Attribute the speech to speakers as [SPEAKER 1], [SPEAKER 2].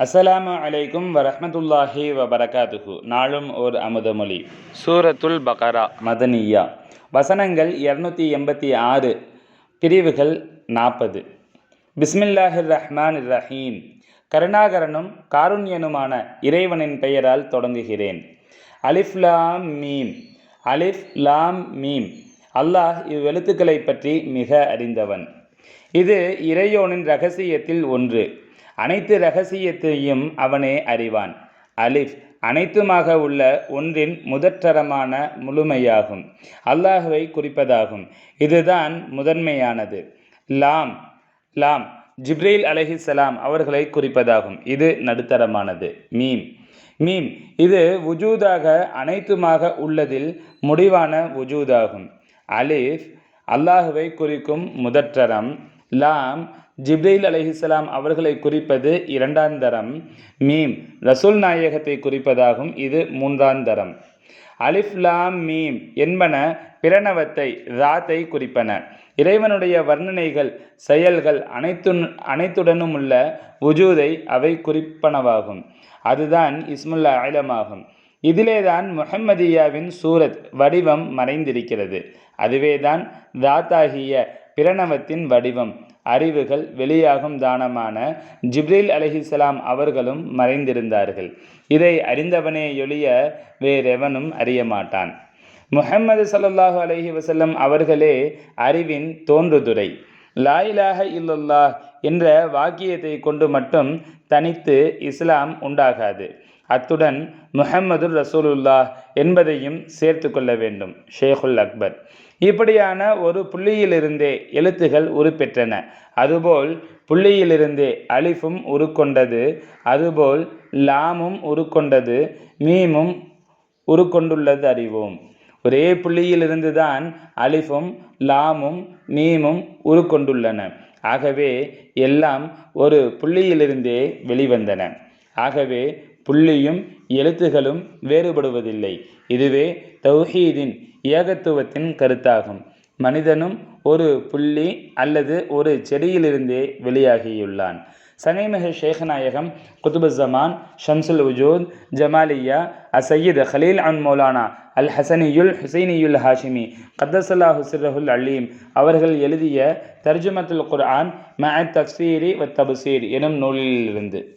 [SPEAKER 1] அஸ்ஸலாமு அலைக்கும் வரஹ்மத்துல்லாஹி வபரகாத்துஹு. நாளும் ஓர் அமுதமொழி சூரத்துல் பகரா. மதனியா. வசனங்கள் இரநூத்தி எண்பத்தி ஆறு பிரிவுகள் நாற்பது. பிஸ்மில்லாஹிர் ரஹ்மான் ரஹீம் கருணாகரனும் காருண்யனுமான இறைவனின் பெயரால் தொடங்குகிறேன். அலிஃப் லாம் மீம். அலிஃப் லாம் மீம். அல்லாஹ் இவ்வெழுத்துக்களை பற்றி மிக அறிந்தவன். இது இறையோனின் ரகசியத்தில் ஒன்று. அனைத்து ரகசியத்தையும் அவனே அறிவான். அலிஃப் அனைத்துமாக உள்ள ஒன்றின் முதற்றரமான முழுமையாகும். அல்லாஹுவை குறிப்பதாகும். இதுதான் முதன்மையானது. லாம் லாம் ஜிப்ரீல் சலாம் அவர்களை குறிப்பதாகும். இது நடுத்தரமானது. மீம் மீம் இது வுஜூதாக அனைத்துமாக உள்ளதில் முடிவான வுஜூதாகும். அலிஃப் அல்லாஹுவை குறிக்கும் முதற்றரம். லாம் ஜிப்ரீல் அலைஹிஸ்ஸலாம் அவர்களை குறிப்பது இரண்டாம் தரம் மீம் ரசூல் நாயகத்தை குறிப்பதாகும் இது மூன்றாம் தரம். அலிஃப்லாம் மீம் என்பன பிரணவத்தை ராத்தை குறிப்பன. இறைவனுடைய வர்ணனைகள் செயல்கள் அனைத்து அனைத்துடனும் உள்ள உஜூதை அவை குறிப்பனவாகும். அதுதான் இஸ்முல்லா ஆயிலமாகும் இதிலேதான் முஹம்மதியாவின் சூரத் வடிவம் மறைந்திருக்கிறது. அதுவேதான் தாத்தாகிய பிரணவத்தின் வடிவம் அறிவுகள் வெளியாகும் தானமான ஜிப்ரீல் அலஹிசலாம் அவர்களும் மறைந்திருந்தார்கள். இதை அறிந்தவனே ஒழிய வேறெவனும் அறிய மாட்டான். முஹம்மது சல்லாஹூ அலஹி வசல்லம் அவர்களே அறிவின் தோன்றுதுறை. லாயிலாக இல்லல்லாஹ் என்ற வாக்கியத்தை கொண்டு மட்டும் தனித்து இஸ்லாம் உண்டாகாது. அத்துடன் முஹம்மது ரசூலுல்லா என்பதையும் சேர்த்து கொள்ள வேண்டும். ஷேகுல் அக்பர். இப்படியான ஒரு புள்ளியிலிருந்தே எழுத்துகள் உருப்பெற்றன. அதுபோல் புள்ளியிலிருந்தே அலிஃபும் உருக்கொண்டது அதுபோல் லாமும் உருக்கொண்டது மீமும் உருக்கொண்டுள்ளது அறிவோம். ஒரே புள்ளியிலிருந்து தான் அலிஃபும் லாமும் மீமும் உருக்கொண்டுள்ளன. ஆகவே எல்லாம் ஒரு புள்ளியிலிருந்தே வெளிவந்தன. ஆகவே புள்ளியும் எழுத்துகளும் வேறுபடுவதில்லை. இதுவே தௌஹீதின் ஏகத்துவத்தின் கருத்தாகும். மனிதனும் ஒரு புள்ளி அல்லது ஒரு செடியிலிருந்தே வெளியாகியுள்ளான். சனைமிக ஷேഖநாயகம் குதுபுசமான் ஷம்சுல் உஜூத் ஜமாலியா அசையீத் ஹலீல் அன் மௌலானா அல் ஹசனியுல் ஹுசைனியுல் ஹாஷிமி கத்தசல்லா ஹுசிரஹுல் அலீம் அவர்கள் எழுதிய தர்ஜுமத்துல் குர்ஆன் ம தஃசீரி வ தபுசீர் எனும் நூலிலிருந்து.